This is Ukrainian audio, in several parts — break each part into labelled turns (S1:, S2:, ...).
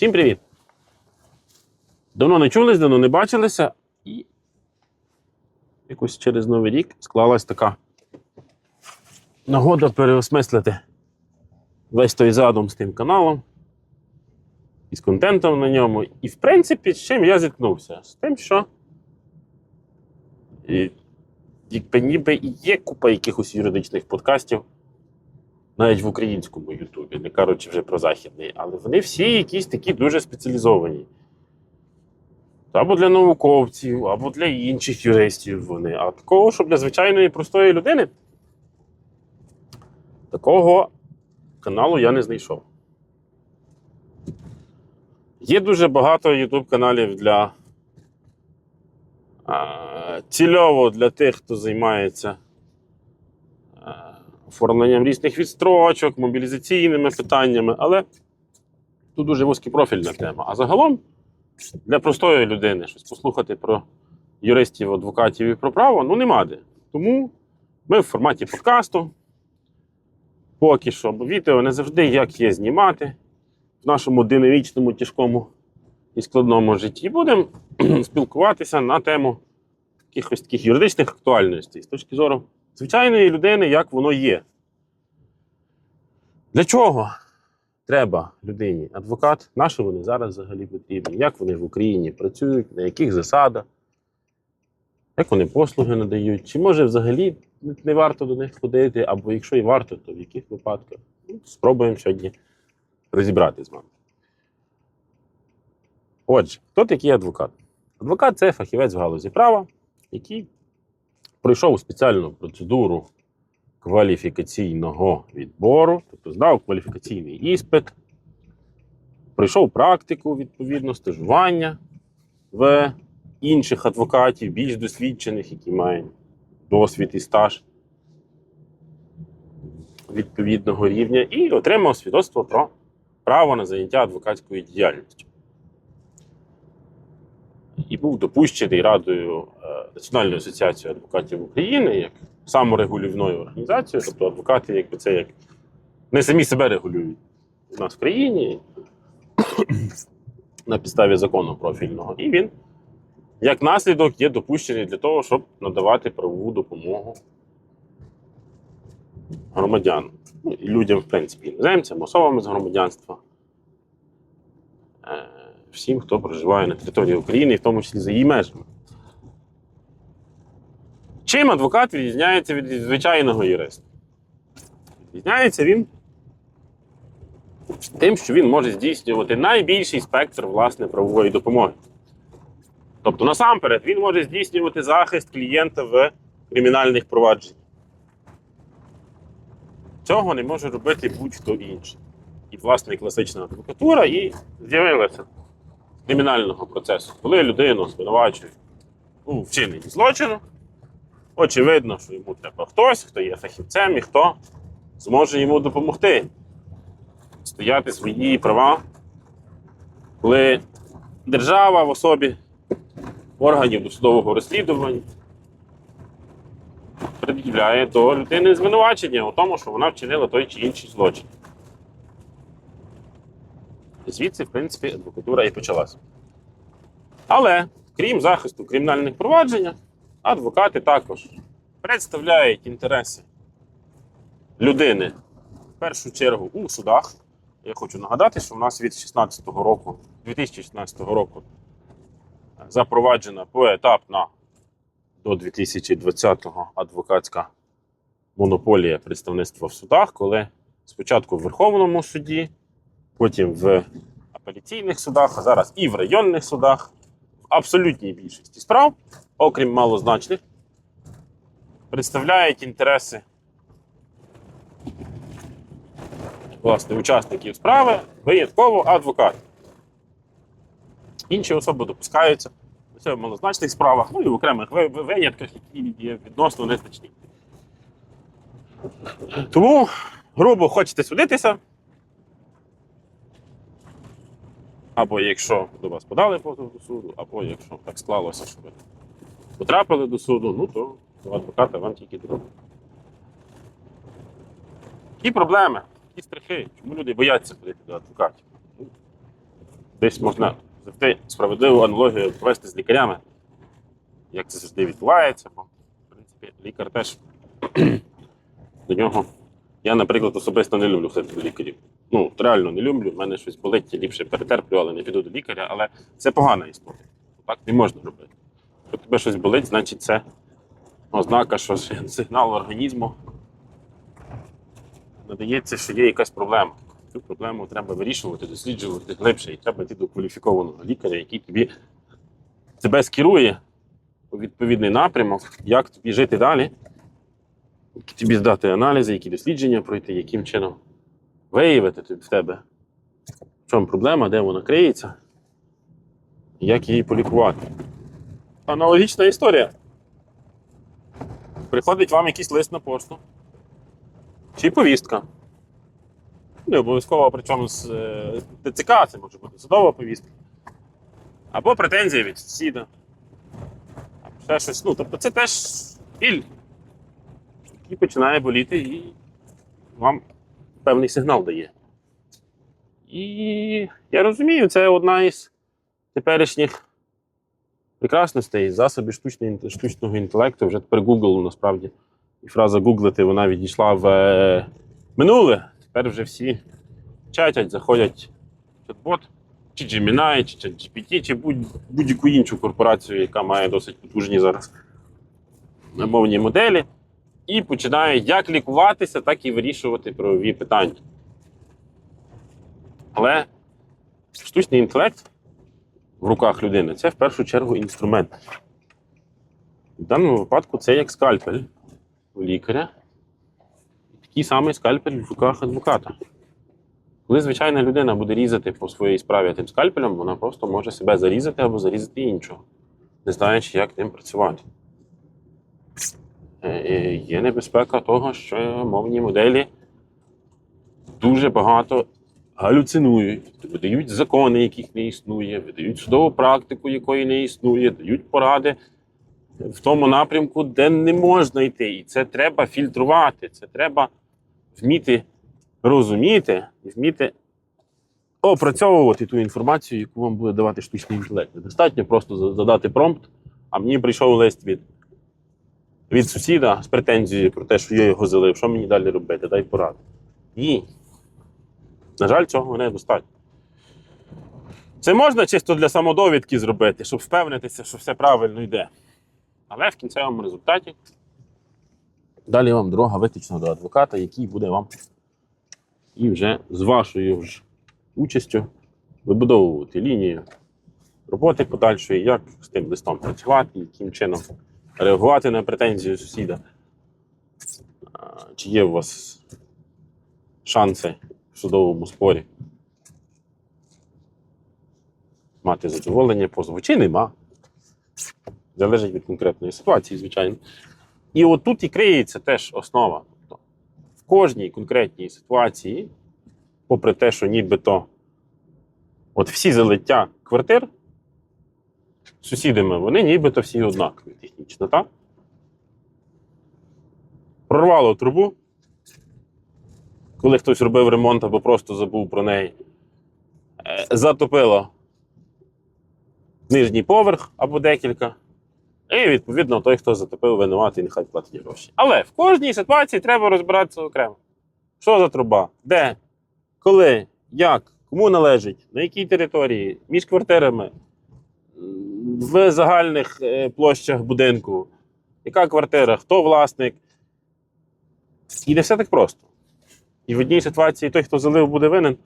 S1: Всім привіт! Давно не чулись, давно не бачилися, і якось через Новий рік склалась така нагода переосмислити весь той задум з тим каналом, і з контентом на ньому. І, в принципі, з чим я зіткнувся? З тим, що і, якби ніби є купа якихось юридичних подкастів, навіть в українському Ютубі, не кажучи вже про західний, але вони всі якісь такі дуже спеціалізовані. Або для науковців, або для інших юристів вони. А такого, щоб для звичайної простої людини, такого каналу я не знайшов. Є дуже багато YouTube каналів для а, цільово для тих, хто займається оформленням різних відстрочок, мобілізаційними питаннями, але тут дуже вузькопрофільна тема. А загалом для простої людини щось послухати про юристів, адвокатів і про право ну нема де. Тому ми в форматі подкасту. Поки що, бо відео не завжди як є знімати в нашому динамічному, тяжкому і складному житті. Будемо спілкуватися на тему якихось таких юридичних актуальностей з точки зору звичайної людини, як воно є. Для чого треба людині адвокат? На що вони зараз взагалі потрібні? Як вони в Україні працюють, на яких засадах? Як вони послуги надають? Чи може взагалі не варто до них ходити, або якщо і варто, то в яких випадках? Ну, спробуємо сьогодні розібрати з вами. Отже, хто такий адвокат? Адвокат це фахівець в галузі права, який пройшов спеціальну процедуру кваліфікаційного відбору, тобто здав кваліфікаційний іспит, пройшов практику, відповідно, стажування в інших адвокатів, більш досвідчених, які мають досвід і стаж відповідного рівня, і отримав свідоцтво про право на заняття адвокатською діяльністю. І був допущений Радою е, Національної асоціації адвокатів України як саморегулівною організацією, тобто адвокати, якби це як не самі себе регулюють у нас в країні на підставі закону профільного. І він, як наслідок, є допущений для того, щоб надавати правову допомогу громадянам. Ну, і людям, в принципі, іноземцям, особам з громадянства. Всім, хто проживає на території України, в тому числі за її межами. Чим адвокат відрізняється від звичайного юриста? Відрізняється він тим, що він може здійснювати найбільший спектр власне правової допомоги. Тобто, насамперед, він може здійснювати захист клієнта в кримінальних провадженнях. Цього не може робити будь-хто інший. І, власне, класична адвокатура і з'явилася кримінального процесу, коли людину звинувачують у вчиненні злочину. Очевидно, що йому треба хтось, хто є фахівцем і хто зможе йому допомогти стояти свої права, коли держава в особі органів досудового розслідування пред'являє до людини звинувачення у тому, що вона вчинила той чи інший злочин. Звідси, в принципі, адвокатура і почалася. Але, крім захисту кримінальних проваджень, адвокати також представляють інтереси людини в першу чергу у судах. Я хочу нагадати, що в нас від 16 року, 2016 року запроваджена поетапна до 2020-го адвокатська монополія представництва в судах, коли спочатку в Верховному суді, потім в апеляційних судах, а зараз і в районних судах, в абсолютній більшості справ, окрім малозначних, представляють інтереси власне, учасників справи винятково адвокат. Інші особи допускаються це в малозначних справах, ну і в окремих ви- ви- винятках, які є відносно незначні. Тому, грубо хочете судитися. Або якщо до вас подали позов до суду, або якщо так склалося, що ви потрапили до суду, ну то до адвоката вам тільки дорога. Які проблеми, які страхи, чому люди бояться ходити до адвокатів? Ну, десь можна завжди справедливу аналогію провести з лікарями, як це завжди відбувається, бо, в принципі, лікар теж до нього. Я, наприклад, особисто не люблю ходити до лікарів. Ну, реально не люблю. В мене щось болить, я ліпше перетерплю, але не піду до лікаря. Але це погана історія. Так не можна робити. Якщо тебе щось болить, значить це ознака, що сигнал організму надається, що є якась проблема. Цю проблему треба вирішувати, досліджувати глибше, і треба йти до кваліфікованого лікаря, який тобі тебе скерує у відповідний напрямок, як тобі жити далі, тобі здати аналізи, які дослідження пройти, яким чином виявити тобі в тебе, в чому проблема, де вона криється, як її полікувати. Аналогічна історія. Приходить вам якийсь лист на пошту. Чи повістка. Не обов'язково, причому з е, ТЦК, це може бути судова повістка. Або претензія від сусіда. Ще щось. Ну, тобто це теж біль, який починає боліти і вам певний сигнал дає. І я розумію, це одна із теперішніх прекрасностей засобів штучного інтелекту. Вже тепер Google насправді. І фраза гуглити вона відійшла в е, минуле. Тепер вже всі чатять, заходять в чат-бот, чи Gemini, чи ChatGPT, чи будь- будь-яку іншу корпорацію, яка має досить потужні зараз мовні моделі, і починає як лікуватися, так і вирішувати правові питання. Але штучний інтелект в руках людини це в першу чергу інструмент. В даному випадку це як скальпель у лікаря. Такий самий скальпель в руках адвоката. Коли звичайна людина буде різати по своїй справі тим скальпелем, вона просто може себе зарізати або зарізати іншого, не знаючи, як ним працювати. Е, е, Є небезпека того, що мовні моделі дуже багато галюцинують, видають закони, яких не існує, видають судову практику, якої не існує, дають поради в тому напрямку, де не можна йти. І це треба фільтрувати, це треба вміти розуміти і вміти опрацьовувати ту інформацію, яку вам буде давати штучний інтелект. Недостатньо просто задати промпт, а мені прийшов лист від, від сусіда з претензією про те, що я його залив. Що мені далі робити? Дай пораду. Ні. На жаль, цього недостатньо. Це можна чисто для самодовідки зробити, щоб впевнитися, що все правильно йде. Але в кінцевому результаті далі вам дорога витична до адвоката, який буде вам і вже з вашою ж участю вибудовувати лінію роботи подальшої, як з тим листом працювати, яким чином реагувати на претензію сусіда. Чи є у вас шанси в судовому спорі мати задоволення позову, чи нема. Залежить від конкретної ситуації, звичайно. І от тут і криється теж основа. Тобто в кожній конкретній ситуації, попри те, що нібито от всі залиття квартир сусідами, вони нібито всі однакові технічно, так? Прорвало трубу, коли хтось робив ремонт або просто забув про неї, Е, затопило нижній поверх або декілька. І, відповідно, той, хто затопив винуватий, нехай платить гроші. Але в кожній ситуації треба розбиратися окремо. Що за труба? Де? Коли? Як? Кому належить? На якій території? Між квартирами? В загальних е, площах будинку? Яка квартира? Хто власник? І не все так просто. І в одній ситуації той, хто залив, буде винен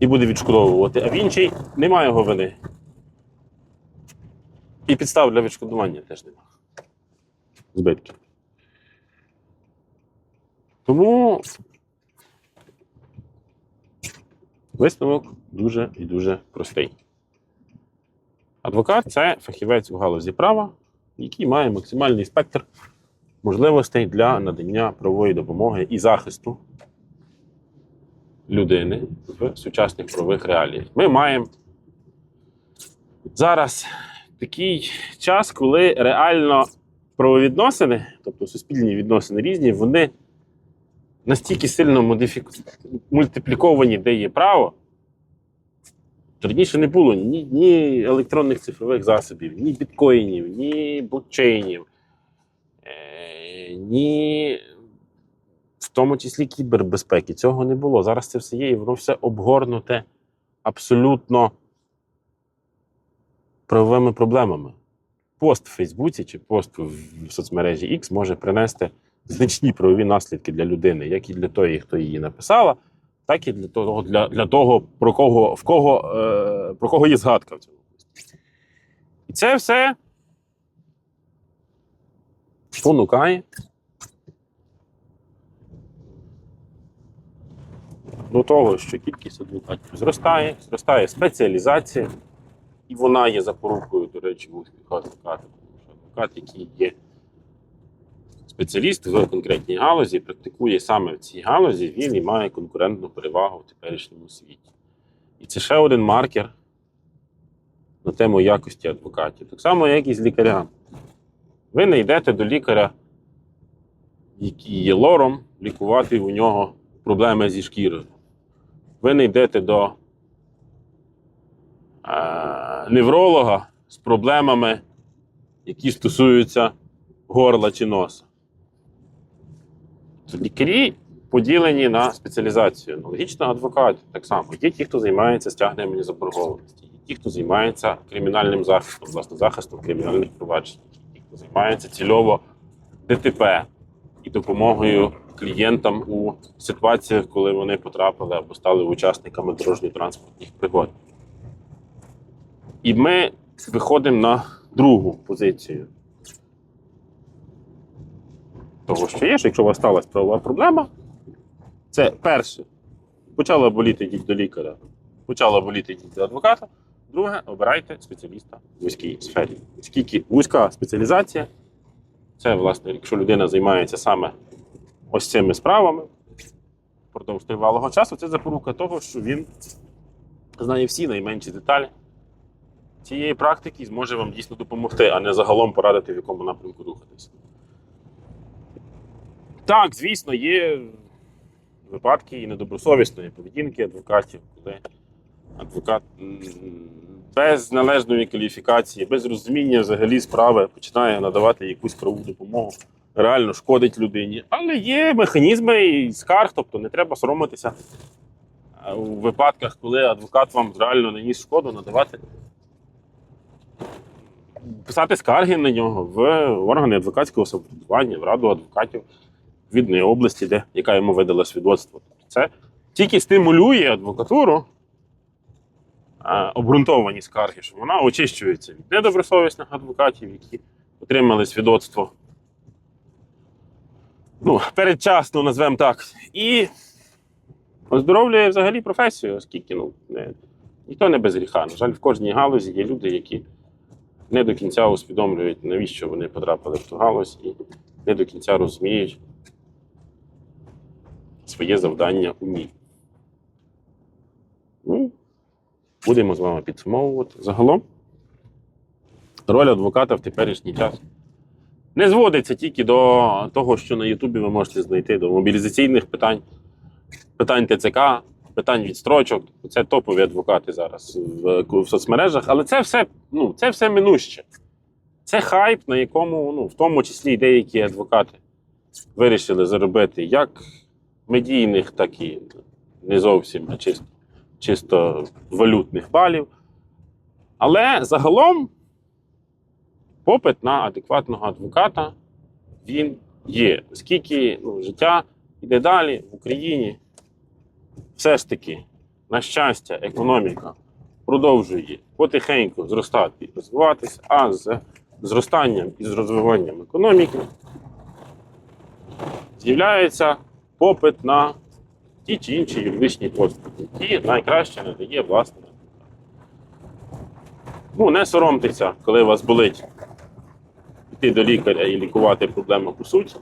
S1: і буде відшкодовувати, а в іншій немає його вини. І підстав для відшкодування теж немає. Збитків. Тому висновок дуже і дуже простий. Адвокат це фахівець в галузі права, який має максимальний спектр можливостей для надання правової допомоги і захисту людини в сучасних правових реаліях. Ми маємо зараз такий час, коли реально правовідносини, тобто суспільні відносини різні, вони настільки сильно мультипліковані, де є право, Раніше не було ні, ні електронних цифрових засобів, ні біткоїнів, ні блокчейнів, е, ні в тому числі кібербезпеки. Цього не було. Зараз це все є, і воно все обгорнуте абсолютно правовими проблемами. Пост в Фейсбуці чи пост в соцмережі X може принести значні правові наслідки для людини, як і для тої, хто її написала, так і для того, для, для того про кого, в кого, е, про кого є згадка в цьому. І це все спонукає до того, що кількість адвокатів зростає, зростає спеціалізація, і вона є запорукою, до речі, успіху адвоката. Тому що адвокат, який є спеціаліст в конкретній галузі, практикує саме в цій галузі, він і має конкурентну перевагу в теперішньому світі. І це ще один маркер на тему якості адвокатів. Так само, як і з лікарями. Ви не йдете до лікаря, який є лором, лікувати у нього проблеми зі шкірою. Ви не йдете до е, невролога з проблемами, які стосуються горла чи носа. Лікарі поділені на спеціалізацію. Аналогічно адвокати так само. Є ті, хто займається стягненням заборгованості, є ті, хто займається кримінальним захистом, власне, захистом кримінальних проваджень, ті, хто займається цільово ДТП і допомогою клієнтам у ситуаціях, коли вони потрапили або стали учасниками дорожньо-транспортних пригод. І ми виходимо на другу позицію. Того, що є, що якщо у вас сталася правова проблема, це перше, почала боліти йдіть до лікаря, почала боліти йдіть до адвоката. Друге, обирайте спеціаліста в вузькій сфері. Оскільки вузька спеціалізація, це, власне, якщо людина займається саме ось цими справами впродовж тривалого часу, це запорука того, що він знає всі найменші деталі цієї практики і зможе вам дійсно допомогти, а не загалом порадити, в якому напрямку рухатись. Так, звісно, є випадки і недобросовісної поведінки адвокатів, коли адвокат без належної кваліфікації, без розуміння взагалі справи починає надавати якусь правову допомогу, реально шкодить людині. Але є механізми і скарг, тобто не треба соромитися у випадках, коли адвокат вам реально наніс шкоду, надавати. Писати скарги на нього в органи адвокатського самоврядування, в раду адвокатів відповідної області, де, яка йому видала свідоцтво. Тобто Це тільки стимулює адвокатуру а, обґрунтовані скарги, що вона очищується від недобросовісних адвокатів, які отримали свідоцтво. Ну, передчасно, назвемо так. І оздоровлює взагалі професію, оскільки ну, не, ніхто не без гріха. На жаль, в кожній галузі є люди, які не до кінця усвідомлюють, навіщо вони потрапили в ту галузь, і не до кінця розуміють своє завдання у ній. Ну, будемо з вами підсумовувати. Загалом, роль адвоката в теперішній час не зводиться тільки до того, що на Ютубі ви можете знайти, до мобілізаційних питань, питань ТЦК, питань відстрочок. Це топові адвокати зараз в, в соцмережах, але це все, ну, це все минуще. Це хайп, на якому, ну, в тому числі, і деякі адвокати вирішили заробити як медійних, так і не зовсім а чисто, чисто валютних балів. Але загалом попит на адекватного адвоката він є. Оскільки ну, життя йде далі в Україні, все ж таки, на щастя, економіка продовжує потихеньку зростати і розвиватися, а з зростанням і з розвиванням економіки з'являється попит на ті чи інші юридичні послуги, які найкраще надає власне. Ну, не соромтеся, коли вас болить йти до лікаря і лікувати проблему по суті.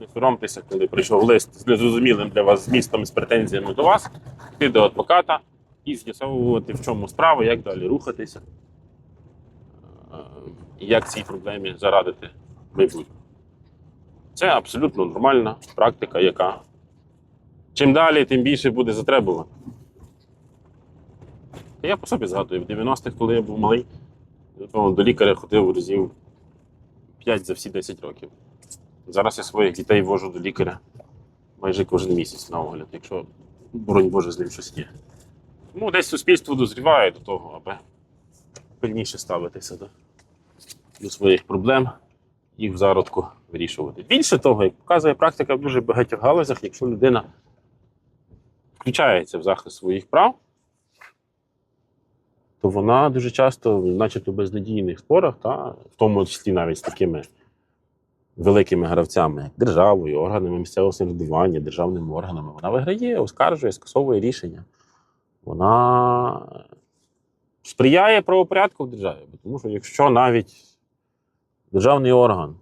S1: Не соромтеся, коли прийшов лист з незрозумілим для вас змістом і з претензіями до вас, йти до адвоката і з'ясовувати, в чому справа, як далі рухатися, е, як цій проблемі зарадити в майбутньому. Це абсолютно нормальна практика, яка чим далі, тим більше буде затребувана. Я по собі згадую, в 90-х, коли я був малий, до лікаря ходив разів 5 за всі 10 років. Зараз я своїх дітей вожу до лікаря майже кожен місяць на огляд, якщо, боронь Боже, з ним щось є. Тому десь суспільство дозріває до того, аби пильніше ставитися до, до своїх проблем, їх в зародку вирішувати. Більше того, як показує практика в дуже багатьох галузях, якщо людина включається в захист своїх прав, то вона дуже часто, начебто безнадійних спорах, та, в тому числі навіть з такими великими гравцями, як державою, органами місцевого самоврядування, державними органами, вона виграє, оскаржує, скасовує рішення. Вона сприяє правопорядку в державі. Тому що якщо навіть державний орган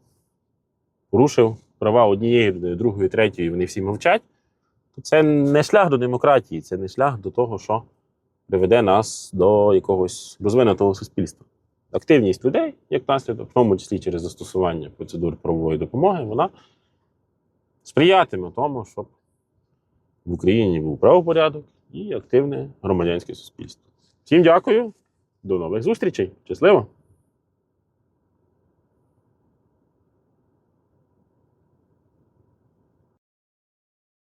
S1: порушив права однієї, другої, третьої, вони всі мовчать, то це не шлях до демократії, це не шлях до того, що приведе нас до якогось розвинутого суспільства. Активність людей, як наслідок, в тому числі через застосування процедур правової допомоги, вона сприятиме тому, щоб в Україні був правопорядок і активне громадянське суспільство. Всім дякую, до нових зустрічей. Щасливо!